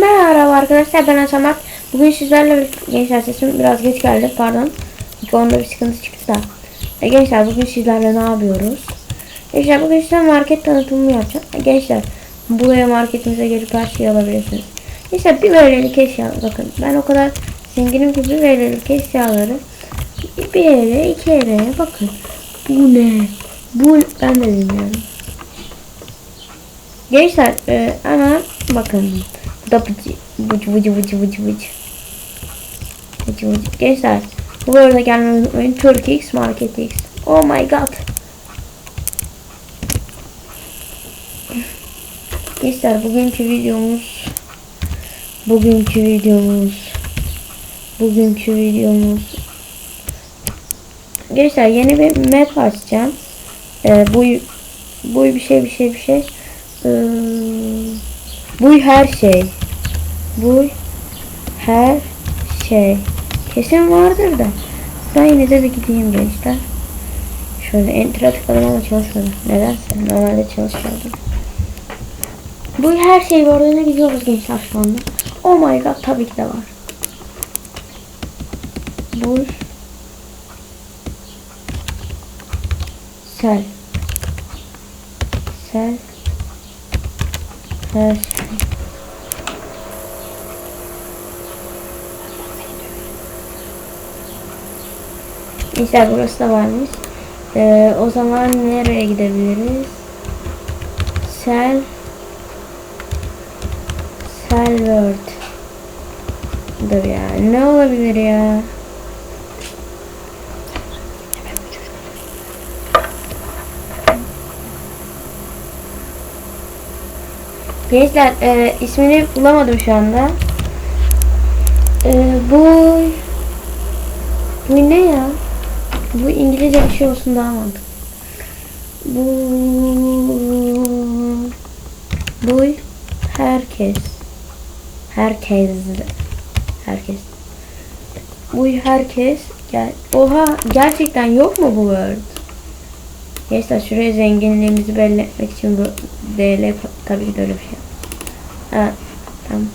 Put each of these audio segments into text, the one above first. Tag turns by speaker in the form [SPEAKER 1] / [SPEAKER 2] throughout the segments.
[SPEAKER 1] Merhaba arkadaşlar ben Asamak. Bugün sizlerle gençler sesim biraz geç geldi pardon. Çünkü onda bir sıkıntı çıktı da. E, gençler bugün sizlerle ne yapıyoruz? Gençler bugün size market tanıtımı yapacağım. E, gençler buraya marketimize gelip her şeyi alabilirsiniz. Gençler bir böylelik eşya bakın ben o kadar zenginim ki bir böylelik eşyaları bir yere iki yere bakın. Bu ne? Bu ben de bilmiyorum. Gençler e, hemen bakın. Da bıcı bıcı bıcı bıcı bıcı bıcı. Bıcı bıcı. Gençler bu arada gelmeyi unutmayın. Market X. Oh my god. Gençler bugünkü videomuz bugünkü videomuz bugünkü videomuz Gençler yeni bir map açacağım. Ee, bu bu bir şey bir şey bir şey. Ee, bu her şey. Bu her şey. Kesin vardır da. Ben yine de bir gideyim gençler. Şöyle enter'a tıkladım ama çalışmadı. Nedense normalde çalışıyordu. Bu her şey var. Ne gidiyoruz gençler şu anda. Oh my god tabii ki de var. Bu sel sel her şey. İşte burası da varmış. Ee, o zaman nereye gidebiliriz? Sel Sel World. Dur ya. Ne olabilir ya? Gençler e, ismini bulamadım şu anda. E, bu ne ya? Bu İngilizce bir şey olsun daha mantıklı. Bu bu herkes herkes herkes bu herkes gel oha gerçekten yok mu bu word? Gençler şuraya zenginliğimizi belli etmek için bu DL tabii ki de bir şey. Ha, tamam.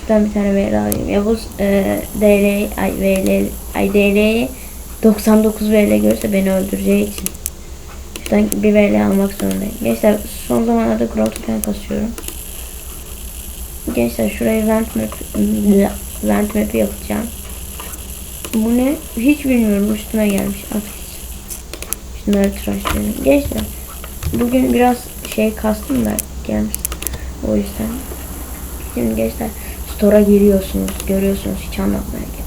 [SPEAKER 1] Şuradan bir tane VL alayım. Yavuz e, DL ay VL ay DL'yi 99 VL görse beni öldüreceği için. Şuradan bir VL almak zorundayım. Gençler son zamanlarda Growth Pen kasıyorum. Gençler şuraya vent map vent map'i yapacağım. Bu ne? Hiç bilmiyorum. Üstüme gelmiş. At. Şunları tıraşlayalım. Gençler bugün biraz şey kastım da gelmiş. O yüzden. Şimdi gençler store'a giriyorsunuz. Görüyorsunuz. Hiç anlatmaya gerek.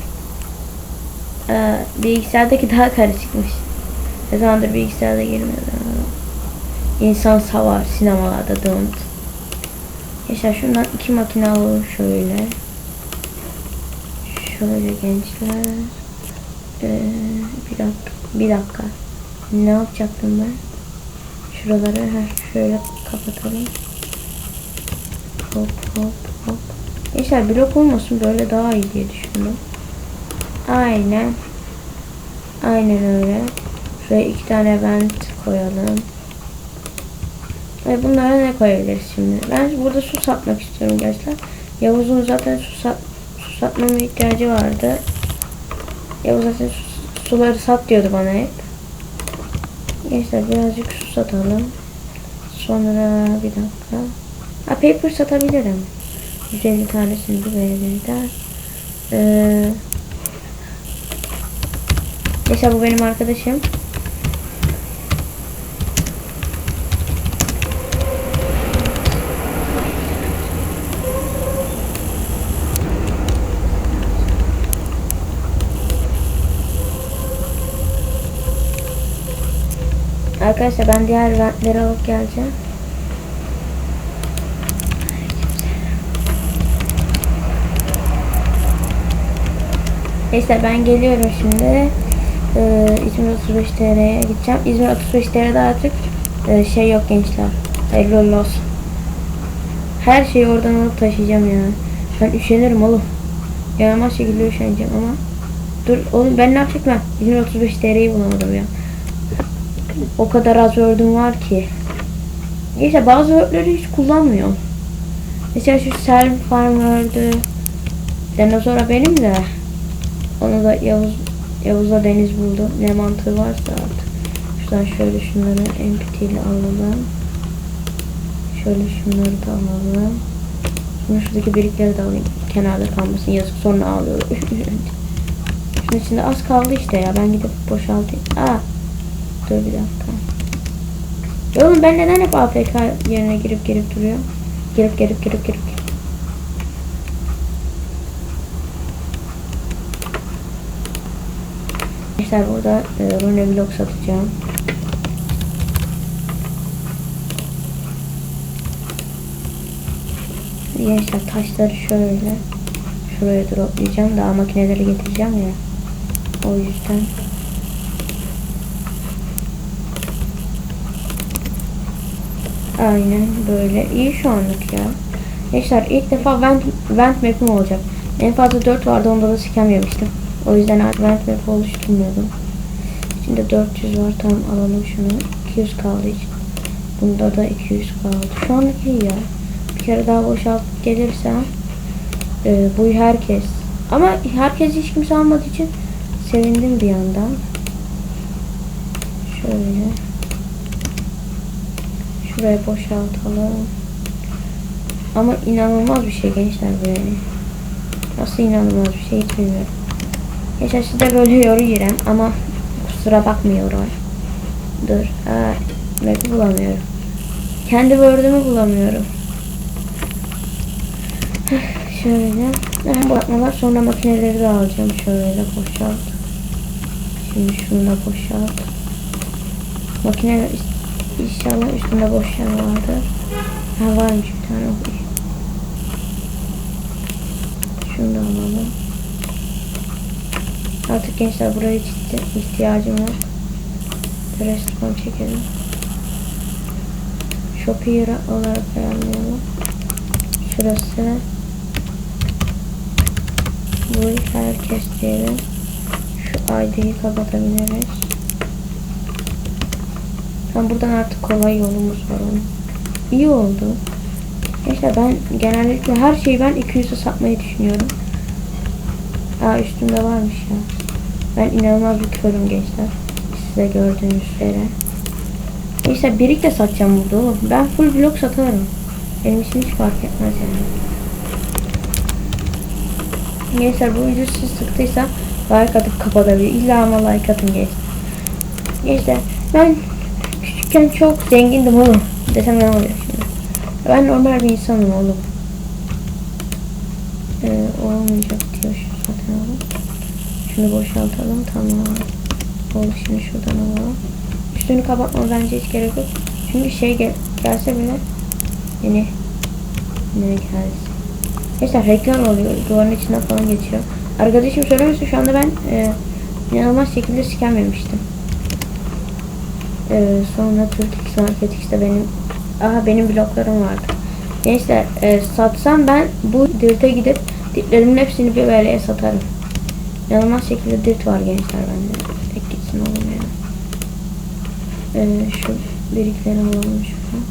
[SPEAKER 1] Ee, bilgisayardaki daha karışıkmış. Ne zamandır bilgisayarda girmiyordum. İnsan savar sinemalarda don't. Gençler şundan iki makine alalım şöyle. Şöyle gençler. Ee, bir dakika. Bir dakika. Ne yapacaktım ben? Şuraları heh, şöyle kapatalım. Hop hop hop. Gençler blok olmasın böyle daha iyi diye düşündüm. Aynen. Aynen öyle. Şuraya iki tane vent koyalım. Ve bunlara ne koyabiliriz şimdi? Ben burada su satmak istiyorum gençler. Yavuz'un zaten su, sat, su satmama ihtiyacı vardı. Yavuz zaten su, suları sat diyordu bana hep. Gençler birazcık su satalım. Sonra bir dakika. Ha paper satabilirim. 150 tanesini de verirler. Ee, mesela bu benim arkadaşım. Arkadaşlar ben diğer ventleri alıp geleceğim. Neyse ben geliyorum şimdi. Ee, İzmir 35 TL'ye gideceğim. İzmir 35 TL'de artık e, şey yok gençler. Hayırlı uğurlu. Her şeyi oradan alıp taşıyacağım yani. Ben üşenirim oğlum. Yaramaz şekilde üşeneceğim ama. Dur oğlum ben ne yapacaktım ben? İzmir 35 TL'yi bulamadım ya. O kadar az word'um var ki. Neyse bazı word'leri hiç kullanmıyorum. Mesela şu Selvi Farm öldü. Dinozora benim de. Onu da Yavuz Yavuz'a Deniz buldu. Ne mantığı varsa artık. Şuradan şöyle şunları NPT ile alalım. Şöyle şunları da alalım. Sonra şuradaki birikleri de alayım. Kenarda kalmasın yazık sonra ağlıyorum. Şunun içinde az kaldı işte ya. Ben gidip boşaltayım. Aa. Dur bir dakika. Ya oğlum ben neden hep AFK yerine girip girip duruyorum? Girip girip girip girip. Arkadaşlar burada e, Rune Vlog satacağım. Gençler taşları şöyle şuraya droplayacağım. Daha makineleri getireceğim ya. O yüzden Aynen böyle. İyi şu anlık ya. Gençler ilk defa vent, vent map'im olacak. En fazla 4 vardı onda da scam yemiştim. O yüzden vent map oluşturmuyordum. Şimdi 400 var tamam alalım şunu. 200 kaldı hiç. Bunda da 200 kaldı. Şu anlık iyi ya. Bir kere daha boşaltıp gelirsem e, bu herkes. Ama herkes hiç kimse almadığı için sevindim bir yandan. Şöyle. Şuraya boşaltalım. Ama inanılmaz bir şey gençler yani. Nasıl inanılmaz bir şey hiç bilmiyorum. Gençler size böyle yoru İrem ama kusura bakmıyorum. Dur. Ha, map'i bulamıyorum. Kendi word'ümü bulamıyorum. Şöyle. Hem bakmalar sonra makineleri de alacağım. Şöyle boşalt. Şimdi şunu da boşalt. Makine İnşallah üstünde boş yer vardır. Ha varmış bir tane. Şunu da alalım. Artık gençler buraya ihti- ihtiyacım yok. Restoran çekelim. Shopee olarak ayarlayalım. Şurası. Bu herkes diyelim. Şu ID'yi kapatabiliriz. Tam buradan artık kolay yolumuz var onun. İyi oldu. Gençler ben genellikle her şeyi ben 200'e satmayı düşünüyorum. Aa üstümde varmış ya. Ben inanılmaz bir körüm gençler. Size gördüğünüz üzere. Gençler birik satacağım burada oğlum. Ben full blok satarım. Benim için hiç fark etmez yani. Gençler bu video sizi sıktıysa like atıp kapatabilir. İlla ama like atın gençler. Gençler ben küçükken çok zengindim oğlum. Desem ne oluyor şimdi? Ben normal bir insanım oğlum. Ee, olmayacak diyor zaten oğlum. Şunu boşaltalım tamam. Oldu şimdi şuradan alalım. Üstünü kapatma bence hiç gerek yok. Çünkü şey gel gelse bile yine ne gelsin. Mesela reklam oluyor. Duvarın içinden falan geçiyor. Arkadaşım söylemişti şu anda ben e, inanılmaz şekilde scam yemiştim. Ee, sonra Türk Market işte benim aha benim bloklarım vardı. Neyse e, satsam ben bu dirte gidip dirtlerimin hepsini bir veleye satarım. İnanılmaz şekilde dirt var gençler bende. Tek gitsin oğlum ya. Ee, şu birikleri alalım şuradan.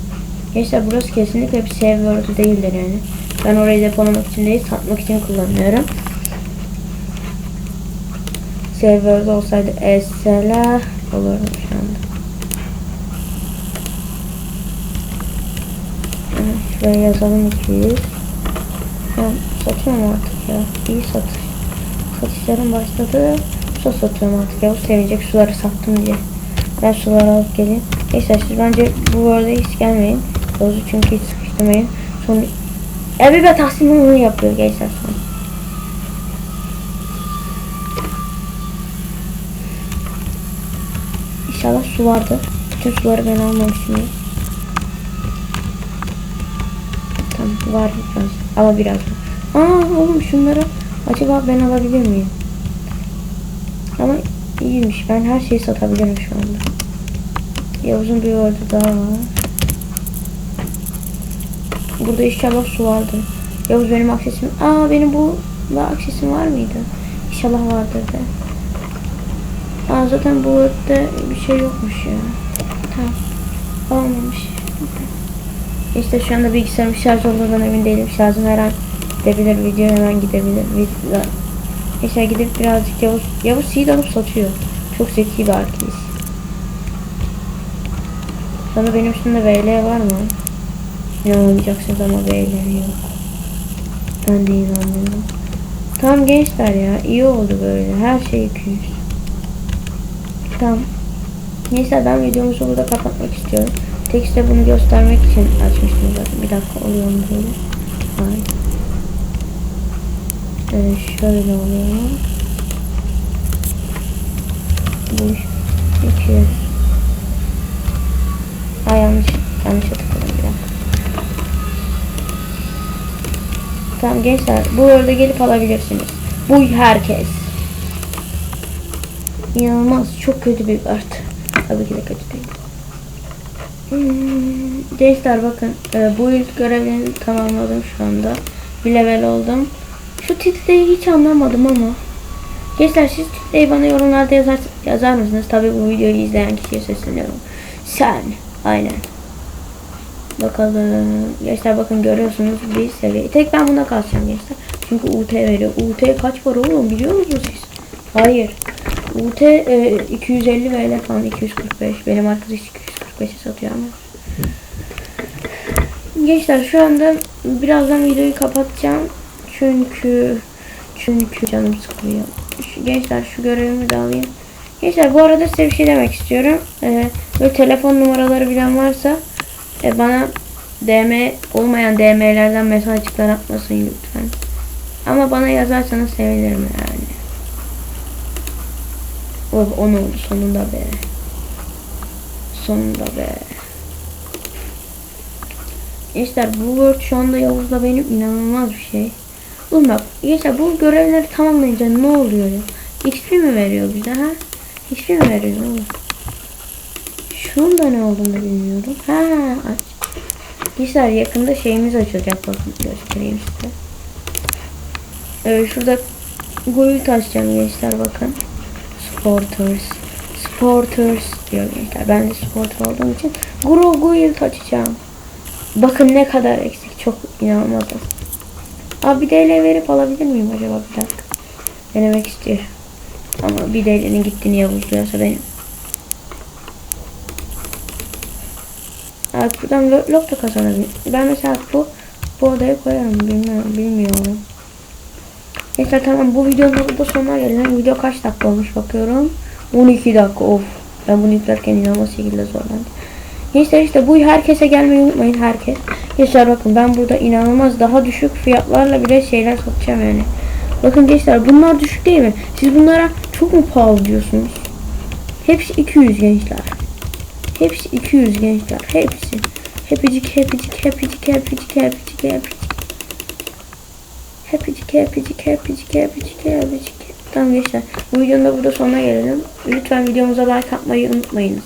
[SPEAKER 1] Gençler burası kesinlikle bir save world değildir yani. Ben orayı depolamak için değil satmak için kullanıyorum. Save world olsaydı esseler olurdu şu anda. Evet, Şuraya yazalım 200. Ben satıyorum artık ya. İyi satış. Satışlarım başladı. Su satıyorum artık ya. Bu sevinecek suları sattım diye. Ben suları alıp geleyim. Neyse siz bence bu arada hiç gelmeyin. Yavuz'u çünkü hiç sıkıştırmayın. Sonra Ebi ve Tahsin onu yapıyor gençler sonra. İnşallah su vardı. Bütün suları ben almamışım. Var biraz. Ama biraz. Aa oğlum şunları acaba ben alabilir miyim? Ama iyiymiş. Ben her şeyi satabilirim şu anda. Yavuz'un bir orada daha var. Burada inşallah su vardır. Yavuz benim aksesim. Aa benim bu aksesim var mıydı? İnşallah vardır da. Aa zaten bu arada bir şey yokmuş ya. Tamam. Olmamış. İşte şu anda bilgisayarım şarj olduğundan emin değilim. Şarjım her an gidebilir. Video hemen gidebilir. Video... İşte gidip birazcık Yavuz... Yavuz seed alıp satıyor. Çok zeki bir arkadaş. Sonra benim üstümde VL var mı? İnanamayacaksınız ama VL yok. Ben de inanmıyorum. Tamam gençler ya. iyi oldu böyle. Her şey 200. Tamam. Neyse ben videomuzu burada kapatmak istiyorum. Tek işte bunu göstermek için açmıştım zaten. Bir dakika oluyor mu böyle? Hayır. Ee, şöyle oluyor. Bu 200. Ay yanlış. Yanlış tıkladım bir dakika. Tamam gençler bu arada gelip alabilirsiniz. Bu herkes. İnanılmaz çok kötü bir kart. Tabii ki de kötü değil. Hmm, Gençler bakın e, bu ilk görevini tamamladım şu anda. Bir level oldum. Şu titreyi hiç anlamadım ama. Gençler siz titreyi bana yorumlarda yazar, yazar mısınız? Tabii bu videoyu izleyen kişiye sesleniyorum. Sen. Aynen. Bakalım. Gençler bakın görüyorsunuz bir seviye. Tek ben bunda kalacağım gençler. Çünkü UT veriyor. UT kaç para oğlum biliyor musunuz siz? Hayır. UT e, 250 VL falan 245. Benim arkadaş 245'e satıyor ama. Gençler şu anda birazdan videoyu kapatacağım. Çünkü çünkü canım sıkılıyor. Gençler şu görevimi de alayım. Gençler bu arada size bir şey demek istiyorum. Ee, böyle telefon numaraları bilen varsa e, bana DM olmayan DM'lerden mesajcıklar atmasın lütfen. Ama bana yazarsanız sevinirim yani. Oh, o ne oldu sonunda be. Sonunda be. Gençler bu Word şu anda Yavuz'la benim inanılmaz bir şey. Oğlum bak gençler bu görevleri tamamlayınca ne oluyor ya? XP mi veriyor bize ha? XP mi veriyor oğlum? Şunun da ne olduğunu bilmiyorum. Ha aç. Gençler yakında şeyimiz açılacak bakın göstereyim size. Ee, şurada Gold açacağım gençler bakın. Sporters. Sporters diyor gençler. Ben de sporter olduğum için Grow Gold açacağım. Bakın ne kadar eksik. Çok inanılmaz. Abi bir DL verip alabilir miyim acaba bir dakika? Denemek istiyorum. Ama bir DL'nin gittiğini Yavuz duyarsa benim. Abi buradan log da kazanabilirim. Ben mesela bu bu odaya koyarım. Bilmiyorum. Bilmiyorum. Neyse tamam bu videonun burada sonuna gelelim. Video kaç dakika olmuş bakıyorum. 12 dakika of. Ben bunu yüklerken inanılmaz şekilde zorlandım. Neyse işte bu herkese gelmeyi unutmayın herkes. Gençler bakın ben burada inanılmaz daha düşük fiyatlarla bile şeyler satacağım yani. Bakın gençler bunlar düşük değil mi? Siz bunlara çok mu pahalı diyorsunuz? Hepsi 200 gençler. Hepsi 200 gençler. Hepsi. Hepicik hepicik hepicik hepicik hepicik hepicik. Hepicik hepicik hepicik hepicik hepicik. Tamam gençler. Bu videonun da burada sonuna gelelim. Lütfen videomuza like atmayı unutmayınız.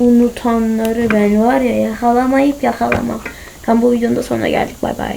[SPEAKER 1] Unutanları ben var ya yakalamayıp yakalamam. Tam bu videonun da sonuna geldik. Bay bay.